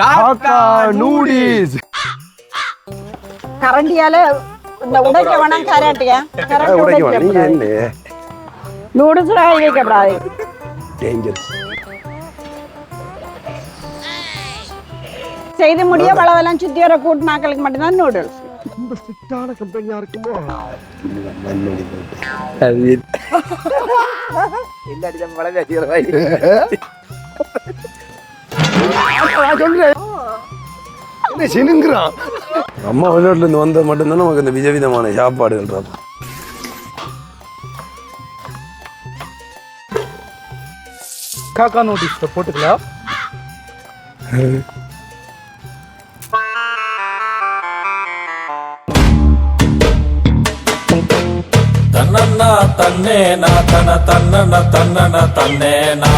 காக்கா நூடில்ஸ். கரண்டியால இந்த உடைக்க வேணாம் கராட்டியா கரண்டி உடைக்க வேணாம். உடைக்க என்ன? நூடுல்ஸ்ல கை வைக்கப்படாது? டேஞ்சர் செய்து முடிய வளவெல்லாம் சுத்தி வர கூட்டினாக்களுக்கு மட்டும்தான் நூடுல்ஸ். ரொம்ப ஸ்ட்ரிக்டான கம்பெனியா இருக்குமோ? என்ன சினுங்கிறான் அம்மா வெளிநாட்டுல இருந்து வந்த மட்டும்தான் நமக்கு இந்த விதவிதமான சாப்பாடுகள் இருக்கும் காக்கா நோட்டீஸ் போட்டுக்கலாம் தன்னண்ணா தன்னேனா தன தன்னண்ணா தன்னண்ணா தன்னேனா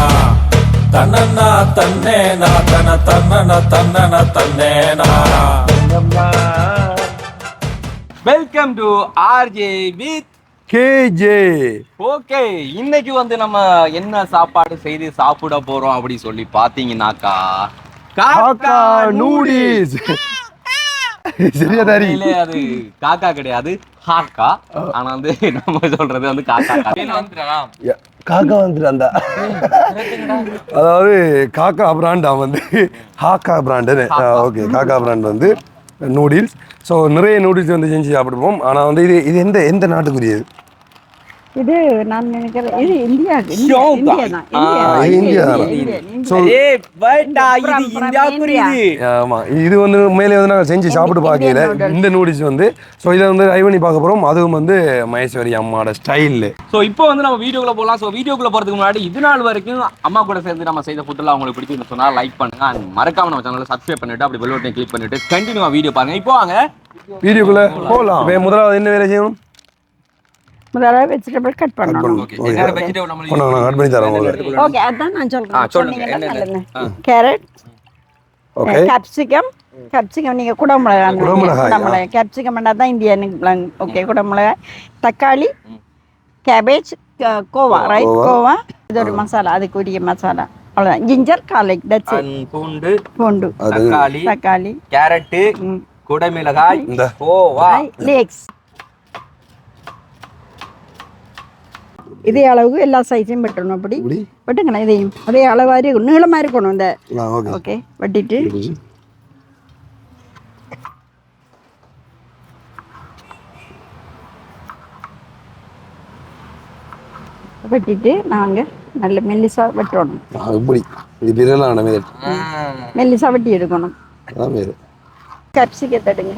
தன்னன்னா தன்னேனா தன தன்னன தன்னன தன்னேனா welcome to RJ with KJ okay இன்னைக்கு வந்து நம்ம என்ன சாப்பாடு செய்து சாப்பிட போறோம் அப்படி சொல்லி பாத்தீங்கன்னாக்கா காக்கா நூடில்ஸ் சரியா தாரி அது காக்கா கிடையாது ஹாக்கா. ஆனா வந்து நம்ம சொல்றது வந்து காக்கா காக்கா. வந்துட்டு அந்த அதாவது காக்கா பிராண்டா வந்து Hakka brand okay Hakka brand வந்து நூடில்ஸ் ஸோ நிறைய நூடில்ஸ் வந்து செஞ்சு சாப்பிடுவோம். ஆனால் வந்து இது இது எந்த எந்த நாட்டுக்குரியது? இது நான் நினைக்கிறேன். இது இந்தியா இந்தியா இந்தியா தான். ஆ, இந்தியா இந்தியா. தான். தான். India, India. So From- from India. ஆமாம் இது வந்து மேலே வந்து நாங்கள் செஞ்சு சாப்பிட்டு பார்க்கல. இந்த நூடில்ஸ் வந்து ஸோ இதை வந்து ட்ரை பண்ணி பார்க்க போகிறோம் அதுவும் வந்து மகேஸ்வரி அம்மாவோட ஸ்டைலில் சோ இப்போ வந்து நம்ம வீடியோக்குள்ள போலாம். சோ வீடியோக்குள்ள போறதுக்கு முன்னாடி இது நாள் வரைக்கும் அம்மா கூட சேர்ந்து நம்ம செய்த ஃபுட்லாம் உங்களுக்கு பிடிச்சிருந்து சொன்னா லைக் பண்ணுங்க. And மறக்காம நம்ம சேனலை சப்ஸ்கிரைப் பண்ணிட்டு அப்படி பெல் பட்டனை கிளிக் பண்ணிட்டு கண்டினியூவா வீடியோ பாருங்க. இப்போ வாங்க. வீடியோக்குள்ளே போகலாம் முதலாவது என்ன வேலை செய்யணும்? முதல்ல வெஜிடபிள் கட் பண்ணணும். கட் பண்ணி தரேன் உங்களுக்கு. ஓகே அதான் நான் சொல்றேன். சொல்லுங்க. கேரட் ஓகே கேப்சிகம் கேப்சிகம் நீங்க குடமிளகாய் குடமிளகாய், கேப்சிகம் பண்ணால் தான் இந்தியன் ஓகே குடமிளகாய். தக்காளி கேபேஜ் கோவா ரைட் கோவா. இது ஒரு மசாலா அதுக்குரிய மசாலா. அவ்வளோதான் ஜிஞ்சர் கார்லிக் தட்ஸ் பூண்டு பூண்டு. அது தக்காளி தக்காளி. கேரட்டு. குடமிளகாய் கோவா. லேக்ஸ் இதே அளவுக்கு எல்லா சைஸையும் வெட்டணும் அப்படி. வெட்டுங்கண்ணா இதையும். அதே அளவாக நீளமாக இருக்கணும். இந்த ஓகே. வெட்டிட்டு. வெட்டிட்டு நாங்கள் நல்ல மெல்லிசா வெட்டணும். இப்படி. இது நம்ம மெல்லிசா வெட்டி எடுக்கணும். கேப்சிகத்தை எடுங்க.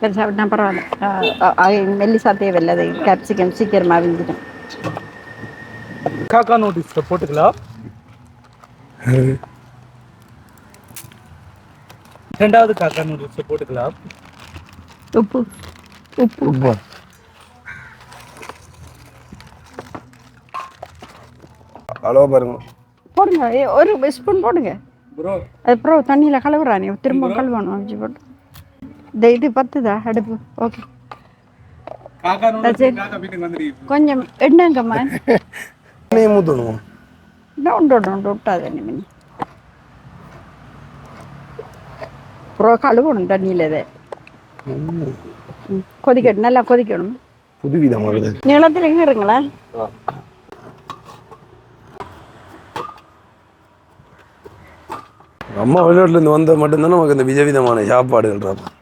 பெருசாக பரவாயில்ல. மெல்லிசா தேவையில்லை அது கேப்சிகம் சீக்கிரமாக விழுந்துடும். காக்கா நோட்டீஸ் போட்டுக்கலாம். ரெண்டாவது காக்கா நூடுல்ஸ் போட்டுக்கலாம். உப்பு உப்பு. உப்பா. அளவா பாருங்க. போடுங்க ஏ, ஒரு ஸ்பூன் போடுங்க. ப்ரோ அப்புறம் தண்ணியில் கழுவுறானே திரும்ப கழுவணும் வச்சு போட்டு. இது பத்துதா அடுப்பு ஓகே கொஞ்சம் எண்ணங்கம்மா எண்ணெயை ஊற்றணுமா உண்டு உண்டு உண்டு விட்டாது இனிமேல் அப்புறம் கழுவணும் தண்ணியில் இதை ம், கொதிக்கட்டும் நல்லா கொதிக்கணும் புதுவிதமாகுது நீளத்தில் எங்கே இருங்களேன் அம்மா வெளிநாட்டுல இருந்து வந்த மட்டும்தான் நமக்கு இந்த விதவிதமான சாப்பாடுகள் இருக்கும்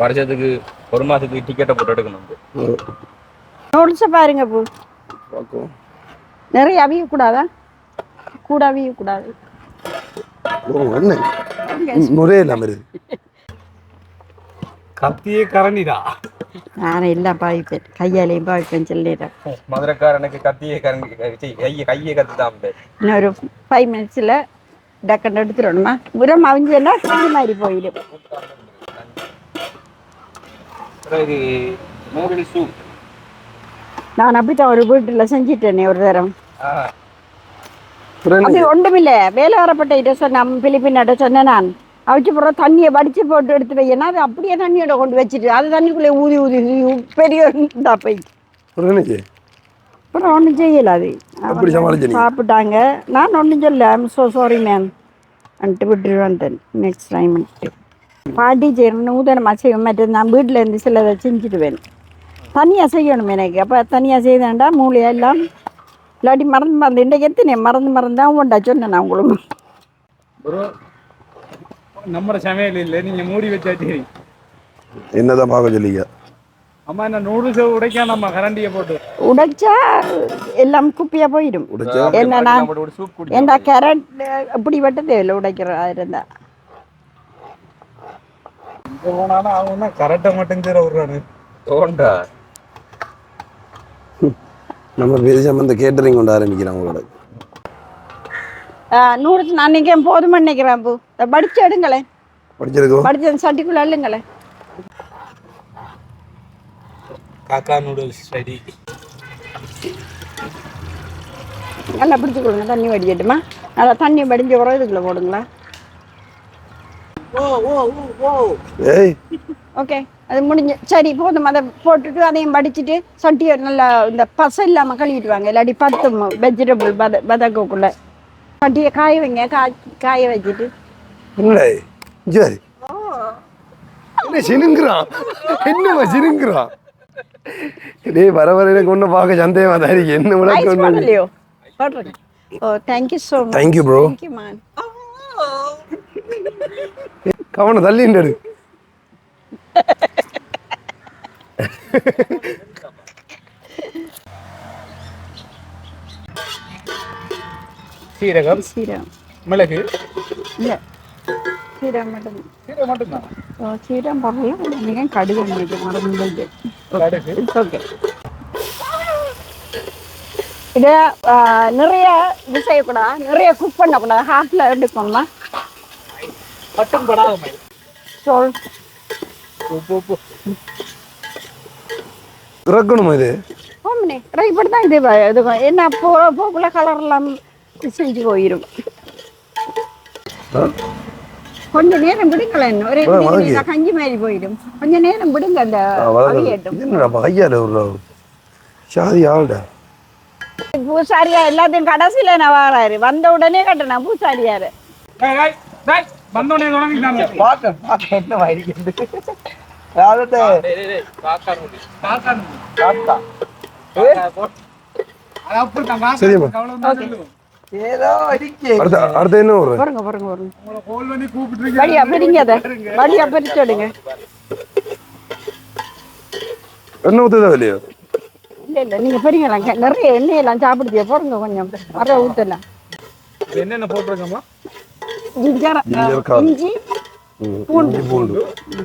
வருஷத்துக்கு ஒரு மாசத்துக்கு டிக்கெட்டை போட்டு எடுக்கணும் நூடுல்ஸை பாருங்க பூ பார்க்கும் நிறைய அவியக்கூடாதா? கூட அவியக்கூடாது. ஓ என்ன? நுரையே இல்லாமல் இருக்கு. கத்தியே கரண்டிடா நான் எல்லாம் பாவிப்பேன். கையாலையும் பாவிப்பேன் சொல்லிடுறேன். மதுரைக்காரனுக்கு கத்தியே கரண்டி கையை கையை கத்து தான் இன்னும் ஒரு ஃபைவ் மினிட்ஸில் டக்குன்னு எடுத்துடணுமா? உரம் அவிஞ்சதுன்னா தண்ணி மாதிரி போயிடும். பிறகு நூறு சூப். நான் அப்படித்தான் ஒரு வீட்டில் செஞ்சிட்டேனே ஒரு தரம். அது? ஒன்றுமில்ல வேலை வரப்பட்ட சொன்ன பிலிப்பின்னாட்ட சொன்னேன் நான். அவிச்சு போடுற தண்ணியை வடிச்சு போட்டு எடுத்து வையனா அது அப்படியே தண்ணியோட கொண்டு வச்சுட்டு அது தண்ணிக்குள்ளே ஊதி ஊதி பெரிய இந்தா போய். அப்புறம் ஒன்றும் செய்யல அது. சமாளிச்சீங்க? சாப்பிட்டாங்க. நான் ஒன்றும் சொல்ல ஐம் ஸோ சாரி மேம் அன்ட்டு விட்டு வந்தேன் நெக்ஸ்ட் டைம் பாட்டி செய்யணும் நூதனமாக செய்வேன் மற்றது நான் வீட்டில் இருந்து சிலதை செஞ்சுடுவேன். தனியாக செய்யணும் எனக்கு. அப்போ தனியாக செய்தேன்டா மூளையா எல்லாம் இல்லாட்டி மறந்து மறந்து இன்றைக்கு எத்தனை மறந்து மறந்தா உண்டா சொன்னேன் நான் உங்களுக்கு. நம்ம சமையல் இல்லை. நீங்க மூடி வச்சாச்சு. என்னதான் பார்க்க சொல்லிங்க அம்மா என்ன நூடுல்ஸ் உடைக்க நம்ம கரண்டியை போட்டு? உடைச்சா எல்லாம் குப்பியாக போயிடும். உடைச்சா என்ன கேரட் இப்படி வெட்ட தேவையில்லை உடைக்கிறதா இருந்தா. போனாலும் அவங்க கரெக்டாக மட்டும் தர விடுறானு. தோண்டா. நம்ம பேசாம இந்த கேட்டரிங் கொண்டு ஆரம்பிக்கிறோம் உங்களோட. நூறு நான் நினைக்கிறேன் போதுமா நினைக்கிறேன் படிச்சு எடுங்களேன். படிச்சிருக்கோம். படிச்சு அந்த சட்டிக்குள்ள அள்ளுங்களேன். காக்கா நூடுல்ஸ் ரெடி நல்லா பிடிச்சி கொடுங்க. தண்ணி வடிக்கட்டுமா? நல்லா தண்ணி வடிஞ்ச உரம் இதுக்குள்ள போடுங்களா? ஏய். ஓகே அது முடிஞ்சு. சரி போதும். அதை போட்டுட்டு அதையும் வடிச்சிட்டு சட்டியை நல்லா இந்த பசை இல்லாமல் கழுவிட்டு வாங்க. இல்லாட்டி பத்தும் வெஜிடபிள் பத பதக்கக்குள்ள சட்டியை காய வைங்க. காய் காய வச்சுட்டு. இல்லை. சரி என்ன சினுங்குறான்? என்னம்மா சினுங்குறான்? டேய் வர வர எனக்கு ஒன்றும் பார்க்க சந்தேகமா தான் இருக்கு. என்ன உனக்கு ஒன்று போடலையோ போடுறேன் ஓ thank you so much thank you bro thank you man கவனம் தள்ளிண்டாரு சீரகம் சீரம் மிளகு. இல்லை. சீரம் மட்டும் சீரகம் மட்டும்தான் ஓ சீரம் போடல நீங்கள் கடுகு நினைக்க மறந்து கடுகு இட்ஸ் ஓகே இது ஆ, நிறைய இது செய்யக்கூடாது நிறைய குக் பண்ணக்கூடாது ஹாஃபில் எடுக்கணுமா பட்டும் படாத சொல் உப்பு உப்பு இறக்கணுமா இது ஓமனே இப்படி தான் இது வ- இது வ- என்ன போ போக்குள்ள கலர்லாம் செஞ்சு போயிடும் ஆ? கொஞ்ச நேரம் விடுங்களேன் ஒரே கஞ்சி மாதிரி போயிடும் கொஞ்ச நேரம் விடுங்க அந்த என்னடா கையால ஒரு சாதி ஆள்டா பூசாரியா எல்லாத்தையும் கடைசியில நான் வராரு வந்த உடனே கட்டணும் பூசாரியாரு சரிம்மா. அடுத்த என்ன ஒரு பாருங்க பாருங்க பாருங்க வழியா பிரிங்க அதை. வழியா பிரிச்சுடுங்க என்ன ஊத்துதா இல்லையோ இல்ல இல்ல நீங்க பெரியலாம் நிறைய எண்ணெயெல்லாம் சாப்பிடுதிய போடுங்க கொஞ்சம். வர ஊத்தலாம். என்னென்ன போட்டிருக்கோமா. இஞ்சி ம், இஞ்சி பூண்டு.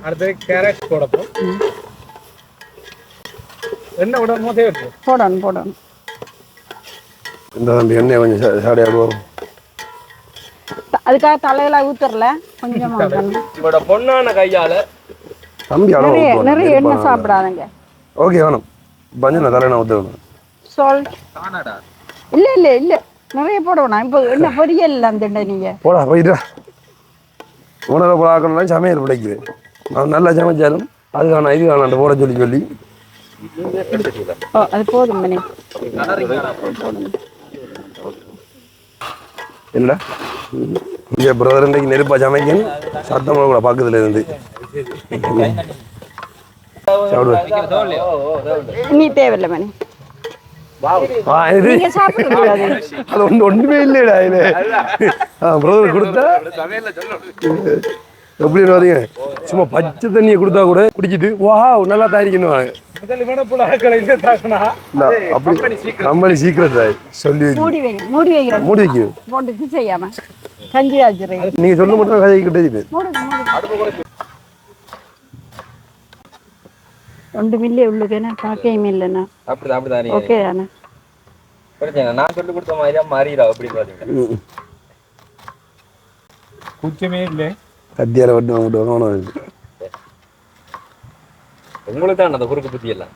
அடுத்து கேரட் போடப்போம் என்ன விடணுமோ தேவை போடணும் போடணும். இந்த தம்பி எண்ணெய் கொஞ்சம் சா- சாடியா போகும் அதுக்காக தலையில ஊத்துறல? கொஞ்சமா ஊத்தணும். இவட பொண்ணான கையால தம்பி அளவு நிறைய எண்ணெய் சாப்பிடாதங்க. ஓகே வேணும். பஞ்சு தலை நான் ஊற்றுவேன் சொல். தானடா. இல்ல இல்ல இல்ல. நிறைய போடணும். இப்போ என்ன பொரியல் அந்த நீங்க? போடா போயிட்டா உணவை பார்க்கணும்னா சமையல் பிடிக்குது. நான் நல்லா சமைச்சாலும் அது வேணாம் இது வேணாம் போட சொல்லி சொல்லி. ஓ அது போதும் மணி. என்னடா? இங்கே பிரதர் இன்றைக்கு நெருப்பா சமைக்கணும் சத்தமாக கூட பக்கத்துல இருந்து. நீ தேவையில்லை மணி. அது. ஒன்று ஒன்றுமே இல்லைடா இது. பிரதர் கொடுத்தா? எப்படி பார்த்தீங்க சும்மா பச்சை தண்ணியை கொடுத்தா கூட குடிச்சிட்டு வா நல்லா தயாரிக்கணும். கம்பெனி சீக்கிரம். சொல்லி. மூடி வைங்க மூடி வைக்கிறேன். மூடி வைக்க. போட்டு செய்யாம. கஞ்சி ஆச்சுறேன் நீங்க சொல்ல மட்டும் கதை கிட்டே மூடுங்க மூடுங்க ரெண்டு மில்லி உள்ளுக்குன்னா பார்க்கையும் இல்லைண்ணா அப்படிதான் அப்படிதான் நீ ஓகே தானே. பிரச்சனை நான் சொல்லி கொடுத்த மாதிரியா மாறிடா அப்படி பாத்தீங்க குச்சமே இல்லை. கத்தியால வட்டு வாங்கிட்டு வரணும் உங்களுக்கு தான் அந்த குறுக்கு புத்தி எல்லாம்.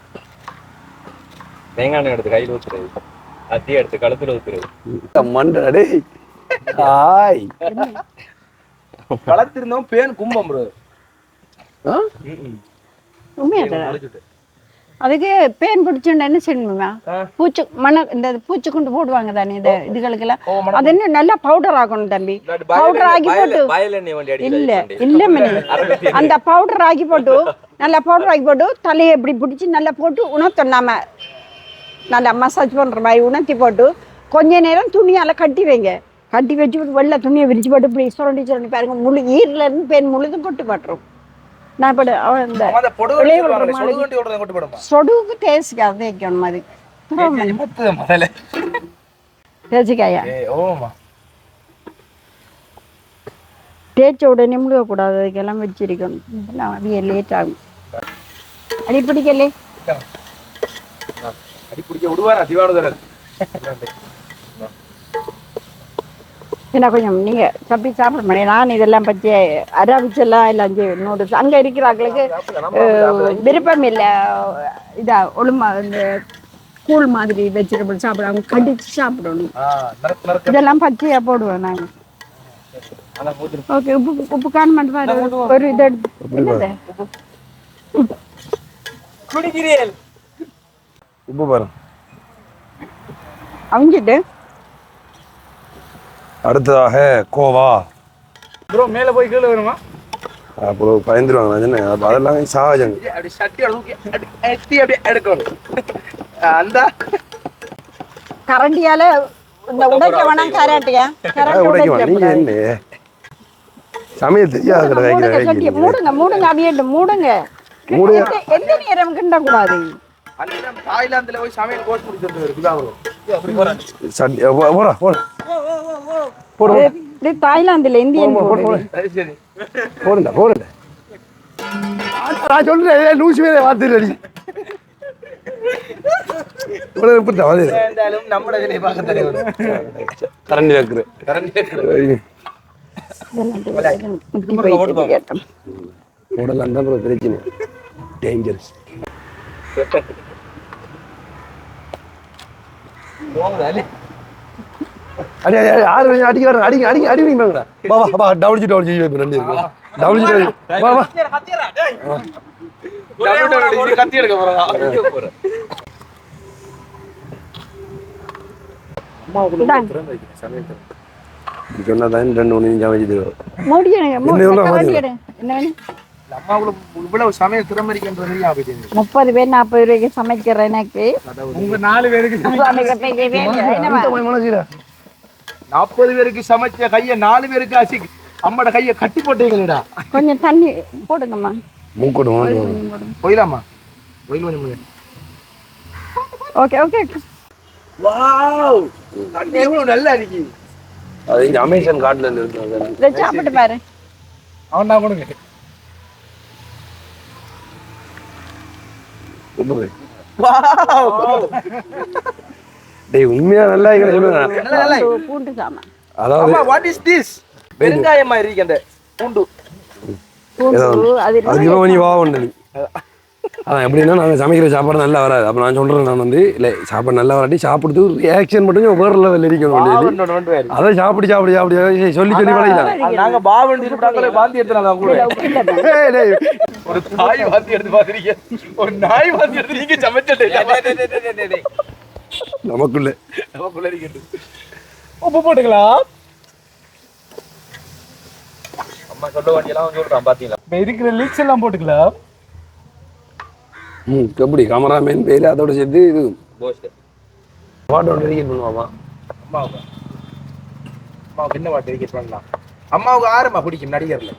தேங்காய் எண்ணெய் எடுத்து கையில் ஊத்துறது அத்தி எடுத்து கழுத்துல ஊத்துறது. மண்டா டேய் ஆய். வளர்த்திருந்தோம் பேன் கும்பம் ப்ரோ? உண்மையா அதுக்கு பேன் பிடிச்சுன்னு என்ன செய்யணுமா பூச்சி மண இந்த பூச்சி கொண்டு போடுவாங்க தானே இந்த இதுகளுக்கெல்லாம்? அது இன்னும் நல்லா பவுடர் ஆகணும் தம்பி. பவுடர் ஆக்கி போட்டு இல்ல இல்ல மணி. அந்த பவுடர் ஆக்கி போட்டு நல்லா பவுடர் ஆக்கி போட்டு தலையை இப்படி பிடிச்சி நல்லா போட்டு உணர்த்தணும் நாம. நல்லா மசாஜ் பண்ற மாதிரி உணர்த்தி போட்டு கொஞ்ச நேரம் துணியால கட்டி வைங்க. கட்டி வச்சு போட்டு வெள்ளை துணியை விரிச்சு போட்டு இப்படி சுரண்டி சுரண்டி பாருங்க முழு ஈரில் இருந்து பேன் முழுதும் கொட்டு பட்டுரும். நான் இப்படி இந்த அந்த பொடு வெளியே சொல்லுவாங்களே, விடுற சொடு மாதிரி. அது முதல்ல? தேய்ச்சிக்காயா தேய்ச்ச உடனே முழுகக்கூடாது அதுக்கெல்லாம் வச்சிருக்கணும். அப்படியே லேட் ஆகும். அடி பிடிக்கலே. அடி பிடிக்க விடுவாரா திவானுதரன் என்ன கொஞ்சம் நீங்க தப்பி சாப்பிட முடியும் நான் இதெல்லாம் பற்றி அராபிச்செல்லாம் எல்லாம் நூடுல்ஸ் அங்க இருக்கிறாங்களுக்கு விருப்பம் இல்லை. இதா ஒழுமா இந்த கூழ் மாதிரி வெஜிடபிள் சாப்பிட அவங்க கடிச்சு சாப்பிடணும். இதெல்லாம் பச்சையா போடுவேன் நான் அதான் மூஞ்சி ஓகே உப்பு உப்பு காண மாட்டேன் ஒரு இது உப்பு பாரு. அவிஞ்சிட்டு. அடுத்ததாக கோவா. ப்ரோ மேல போய் கீழே வருமா? அப்புறம் பயந்துருவாங்க அப்ப அதெல்லாம் சகஜம். அப்படி சட்டி எத்தி அப்படியே எடுக்கணும். அந்த. கரண்டியால இந்த உடைக்க வேணாம் கராட்டியா கராட்டி உடைக்குமா நீங்க உடைக்க என்ன? சமையல் தெரியாது மூடுங்க மூடுங்க மூடுங்க அவியட்டு மூடுங்க. மூடுங்க. எந்த- நேரம் கிண்ட கூடாது தாய்லாந்துல போய் சமையல் கோர்ஸ் முடிச்சிட்டு வருது அப்படி போறாங்க சட்டி போ- போடா போடா போடு. இது தாய்லாந்துல இந்தியன் போடுண்டா போடுண்டா நான் சொல்றேன் லூசி வேலை வார்த்தை அடி கரண்டி வைக்கிறேன். கரண்ட் தான் பிரச்சனை டேஞ்சரஸ் அடி அடி ஆறு மணி அடிக்க வரேன். அடிங்க அடிங்க அடி வைங்க வா வா வா டவுளிச்சு டவுளிச்சு இப்போ ரெண்டு இருக்கு வா வா. கத்தி எடுக்க மணி சமைச்சு இவ்வளவு சமையல் திறமை முப்பது பேர் நாற்பது ரூபாய்க்கு சமைக்கிற எனக்கு. நாலு பேருக்கு? நாற்பது பேருக்கு சமைச்ச கைய நாலு பேருக்கு அசி அம்மாட கைய கட்டி போட்டீங்களேடா. கொஞ்சம் தண்ணி போடுங்கம்மா. மூக்கோடு போயிலாமா போயில் கொஞ்சம். Okay okay wow! தண்ணி எவ்வளவு நல்லா இருக்கு. அது இங்க அமேசான் காட்டுல இருந்து இதை சாப்பிட்டு பாரு. அவன் தான் கொடுங்க. வாவ்! டேய் உண்மையா நல்லா இருக்கிற சொல்லுங்க. பூண்டு- சாமான் அதாவது அம்மா வாட் இஸ் திஸ் பெருங்காயமா இருக்கு அந்த பூண்டு. பூண்டு அது இப்போ நீ வா ஒன்று அதான் எப்படின்னா நாங்கள் சமைக்கிற சாப்பாடு நல்லா வராது. அப்போ நான் சொல்கிறேன் நான் வந்து இல்லை சாப்பாடு நல்லா வராட்டி சாப்பிடுறது ரியாக்ஷன் மட்டும் வேறு லெவலில் இருக்கணும். அதை சாப்பிடு சாப்பிடு சாப்பிடு சொல்லி சொல்லி பழகிடலாம் அது நாங்க பாவண்டி பாந்தி எடுத்துறாங்க கூட ஏய், டேய், ஒரு தாய் வாந்தி எடுத்து பாத்திருக்கீங்க ஒரு நாய் வாந்தி எடுத்து நீங்க சமைச்சிட்டு நமக்குள்ள. நமக்குள்ள உப்பு போட்டுக்கலாம். அம்மா சொல்ல வேண்டியெல்லாம் சொல்றான் பாத்தீங்களா? இப்ப இருக்கிற லீக்ஸ் எல்லாம் போட்டுக்கலாம். ம் எப்படி? கேமராமேன் பேர் அதோட சேர்த்து இது. பாட்டோட டெடிகேட் பண்ணுவாமா அம்மாவுக்கு. அம்மாவுக்கு என்ன பாட்டு டெடிகேட் பண்ணலாம்? அம்மாவுக்கு ஆரம்பா பிடிக்கும் நடிகர்ல.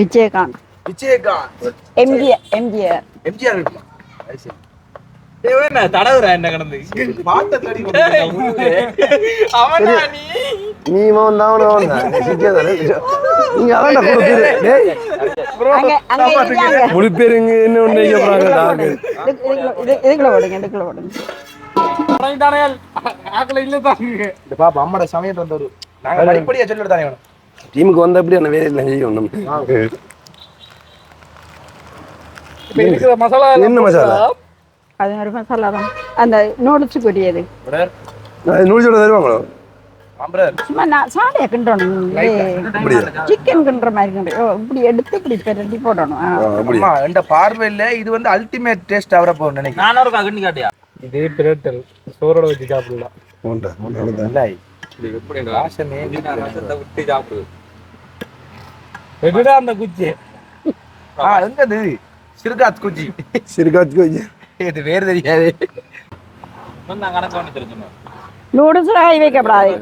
விஜயகாந்த். விஜயகாந்த். எம்ஜிஆர் எம்ஜிஆர். எம்ஜிஆர் இருக்குமா? அது சரி. என்ன தடவுற என்ன கடந்து. பாட்ட தடி அவனா நீ? நீ மவன் தான் அவன் தான்? சிக்காதானே நீங்க அதான் கொடுத்துரு டேய் அங்க அங்க இருக்காங்க முழு பேருங்க என்ன ஒன்று வைக்க போறாங்க டாக்கு இது- இதுக்குள்ள- இது- இதுக்குள்ள ஓடுங்க இதுக்குள்ள ஓடுங்க தானே ஆக்கல இல்ல தாங்க இந்த பாப்பா அம்மாட சமயம் வந்தவர் நாங்க படிப்படியா சொல்லிட்டு தானே வேணும் டீமுக்கு வந்த அப்படி அந்த நம்ம இருக்கிற மசாலா என்ன மசாலா? அது ஒரு மசாலா தான் அந்த நூடுல்ஸுக்கு உரியது அது. நூல்ச்சோட தருவாங்களோ? அம்பரர் சும்மா நான் சாலையை கிண்டணும் சிக்கன் கிண்டுற மாதிரி கிண்டு ஓ, இப்படி எடுத்து இப்படி பிரட்டி போடணும். இந்த பார்வையில இது வந்து அல்டிமேட் டேஸ்ட் அவரை போகும் நினைக்கிறேன். நானும் இருக்கா கண்ணி காட்டியா? இதே பிரட்டல். சோறோட வச்சு சாப்பிடலாம். இல்லை. ரசத்தை விட்டு சாப்பிடு. அந்த குச்சி? ஆ எங்க இது சிறுகாத் குச்சி. சிறுகாட்சி கொஞ்சம் இது வேறு தெரியாது. நூடுல்ஸ் கை வைக்கப்படாது.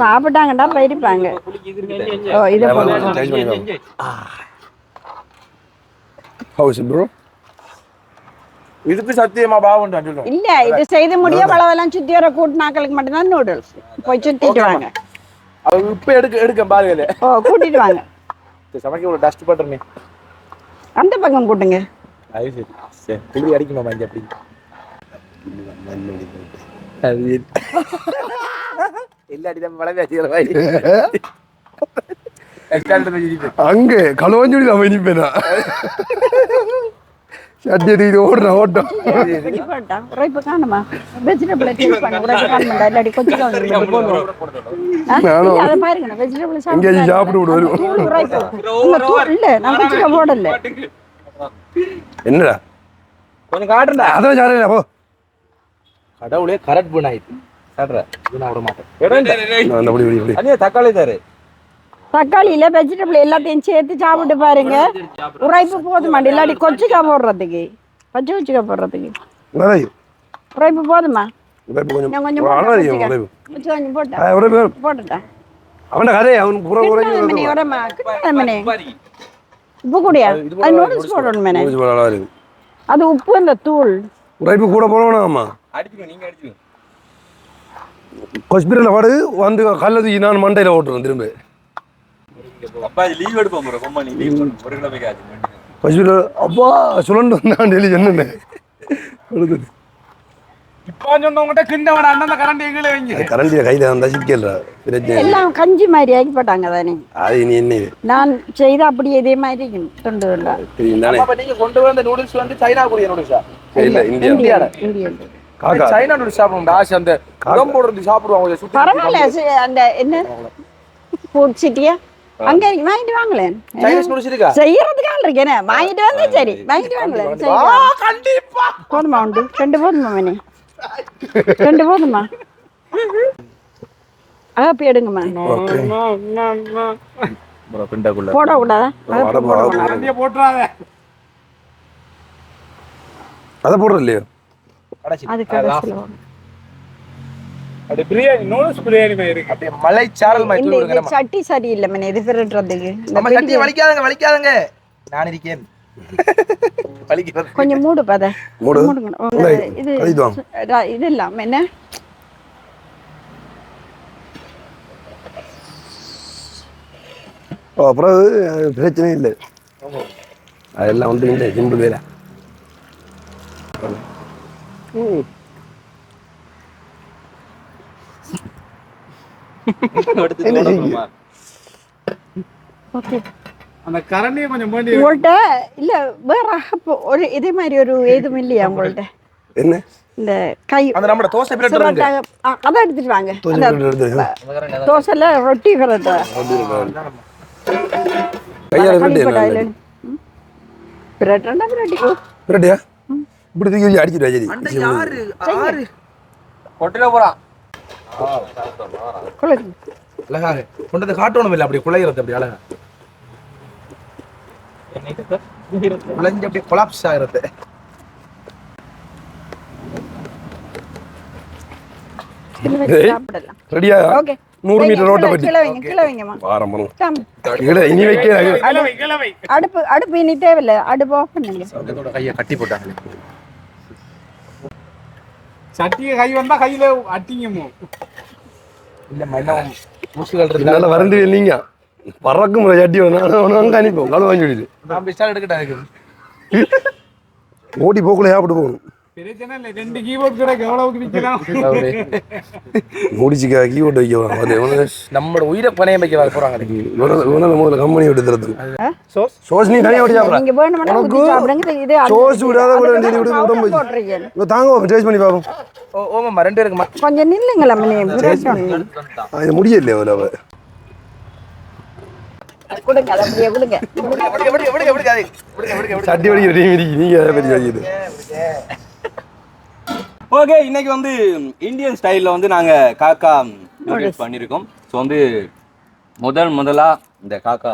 சாப்பிட்டாங்கடா போயிருப்பாங்க. ஓ இதை? இதுக்கு சத்தியமா பாவம் இல்ல இது செய்து முடிய வளவெல்லாம் சுத்தி வர கூட்டினாக்களுக்கு மட்டும்தான் நூடுல்ஸ் போய் சுத்திட்டு வாங்க. அவங்க இப்ப எடுக்க எடுக்க பாருங்க ஓ கூட்டிட்டு வாங்க. சமைக்க ஒரு டஸ்ட் பட்டர்னே அந்த பக்கம் கூட்டுங்க அது சரி சரி கிளி அடிக்குமா மஞ்சள் அப்படி? அது எல்லா அடிதான் மழை பேசுகிற மாதிரி. அங்க களவஞ்சொலி நான். இனிப்பேனா சட்டியை தூக்கி ஓடுறேன் ஓட்டம் எங்கேயாச்சும் சாப்பிட்டு விடு வரும். போடல. என்னடா? கொஞ்சம் காட்டுறா அதான் சாரேன் போ. கடவுளே கரெக்ட் பண்ணாயிட்டு. சாடுற நான் விட மாட்டேன். தக்காளி தாரு. தக்காளியில வெஜிடபிள் எல்லாத்தையும் சேர்த்து சாப்பிட்டு பாருங்க. உரைப்பு போதுமா இல்லாட்டி கொச்சிக்கா போடுறதுக்கு. பச்சை கொச்சிக்கா போடுறதுக்கு. உரைப்பு போதுமா? அது நூடுல்ஸ் போடணும் மேனே உரைப்பு அது உப்பு இந்த தூள். உரைப்பு கூட அடிச்சுக்கோ. கொஸ்பிரியில் பாடு வந்து கல்ல தூக்கி நான் மண்டையில் ஓட்டுறேன் திரும்ப. கொஸ்பிரியில் அப்பா சுழண்டு வந்தான் டெய்லி சொன்னேன் இல்லை. எல்லாம் கஞ்சி மாதிரி ஆக்கி போட்டாங்க தானே? நான் செய்த அப்படியே இதே மாதிரி அப்ப நீங்க கொண்டு வந்த நூடுல்ஸ் வந்து சைனாக்குரிய நூடுல்ஸா இல்லை இந்தியா சைனா நூடுல்ஸ் சாப்பிடணும் ஆசை அந்த இருந்து சாப்பிடுவாங்க. கொஞ்சம் சுத்தி பரவாயில்ல சரி, அந்த என்ன? ஃபுட் சிட்டியா அங்க வாங்கிட்டு வாங்களேன். சைனீஸ் நூடுல்ஸ் இருக்கா செய்யறதுக்கு ஆள் இருக்கேனே. வாங்கிட்டு வந்தா சரி. வாங்கிட்டு வாங்களேன். கண்டிப்பா. போதுமா உண்டு? ரெண்டு போதுமா மணி? ரெண்டு போதுமா? அகப்பி எடுங்கம்மா. போட கூடாதா போட்டுறாத. அதை போடுறது இல்லையோ அது அது பிரியாணி நூடுல்ஸ் பிரியாணி மாதிரி இருக்கு. அப்படியே மலை சாரல் மாதிரி இந்த தூள் இது விடுங்க சட்டி சரியில்லை மணி இது பிரட்டுறதுக்கு இந்த நம்ம சட்டியை பிடிக்க- வலிக்காதங்க வலிக்காதங்க. நான் இருக்கேன். வலிக்கிறது கொஞ்சம் மூடு பாத. மூடு. இல்லை, இது இது இல்லாம என்ன? ஓ, அப்புறம் பிரச்சனை இல்லை. அதெல்லாம் வந்து இல்லை சிம்பிள் வேலை. எடுத்து தொடங்கணுமா? ஓகே அந்த கரண்டியை கொஞ்சம் வேண்டி உங்கள்கிட்ட இல்ல வேற ஒரு இதே மாதிரி ஒரு ஏதும் இல்லையா உங்கள்கிட்ட என்ன? இந்த கை அந்த நம்ம தோசை பிரெட் அதை எடுத்துட்டு வாங்க. தோசைல ரொட்டி கையால் இப்படி தூக்கி அடிச்சிட்டு சரி. யாரு? ஆறு. கொட்டில போறான் குளிருங்க அழகாக. கொண்டு வந்து காட்டணும் இல்லை அப்படி குழையிறது அப்படி அழகா. குழைஞ்சு அப்படி கொலாப்ஸ் ஆகிறது ரெடியா? நூறு மீட்டர் ரோட்டை பற்றி அடுப்பு அடுப்பு இனி தேவையில்லை. அடுப்பு ஆஃப் பண்ணுங்க. கட்டி போட்டாங்களே. சட்டியை கை வந்தா கையில அட்டிங்கமோ? இல்ல மன்னம் மூசுகள் வரந்து நீங்க. பறக்கும் சட்டி வேணும் அங்கே அனுப்போம் விடுது நான் பிஸ்டால் எடுக்கட்டா இருக்கு ஓடி போக்குள்ள சாப்பிட்டு போகணும். பிரச்சனை இல்லை ரெண்டு கீபோர்ட் கூட எவ்வளவுக்கு விற்கலாம் முடிச்சுக்கா கீபோர்டு வைக்க வரான் அது எவனு நம்மளோட உயிரை பணையம் வைக்க வர போறாங்க இவன- இவனால முதல்ல கம்பெனி விட்டு தரது சோஸ் சோஸ் நீ தனியாக விட்டு சாப்பிட நீங்க வேணும்னா ஊத்தி சாப்பிடுங்க இது சோஸ் விடாத விடு உடம்பு தாங்க டேஸ்ட் பண்ணி பார்ப்போம் ஓமாம்மா ரெண்டு இருக்குமா கொஞ்சம் நில்லுங்களா முடியல அவள் சட்டி வடிக்கிற நீங்க அதை பற்றி ஓகே இன்னைக்கு வந்து இந்தியன் ஸ்டைலில் வந்து நாங்கள் காக்கா நூடுல்ஸ் பண்ணியிருக்கோம் ஸோ வந்து முதல் முதலா இந்த காக்கா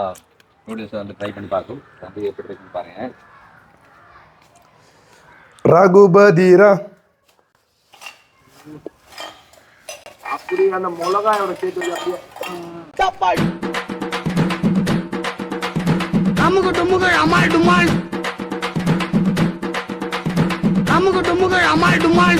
நூடுல்ஸை வந்து ட்ரை பண்ணி பார்க்கும் வந்து எப்படி இருக்குன்னு பாருங்க. ரகுபதிரா அப்படி அந்த மிளகாயோட சேர்த்து அப்படியே அமுக டுமுக அமால் டுமால். அமுக்கு டுமுக்கு அமால் டுமால்.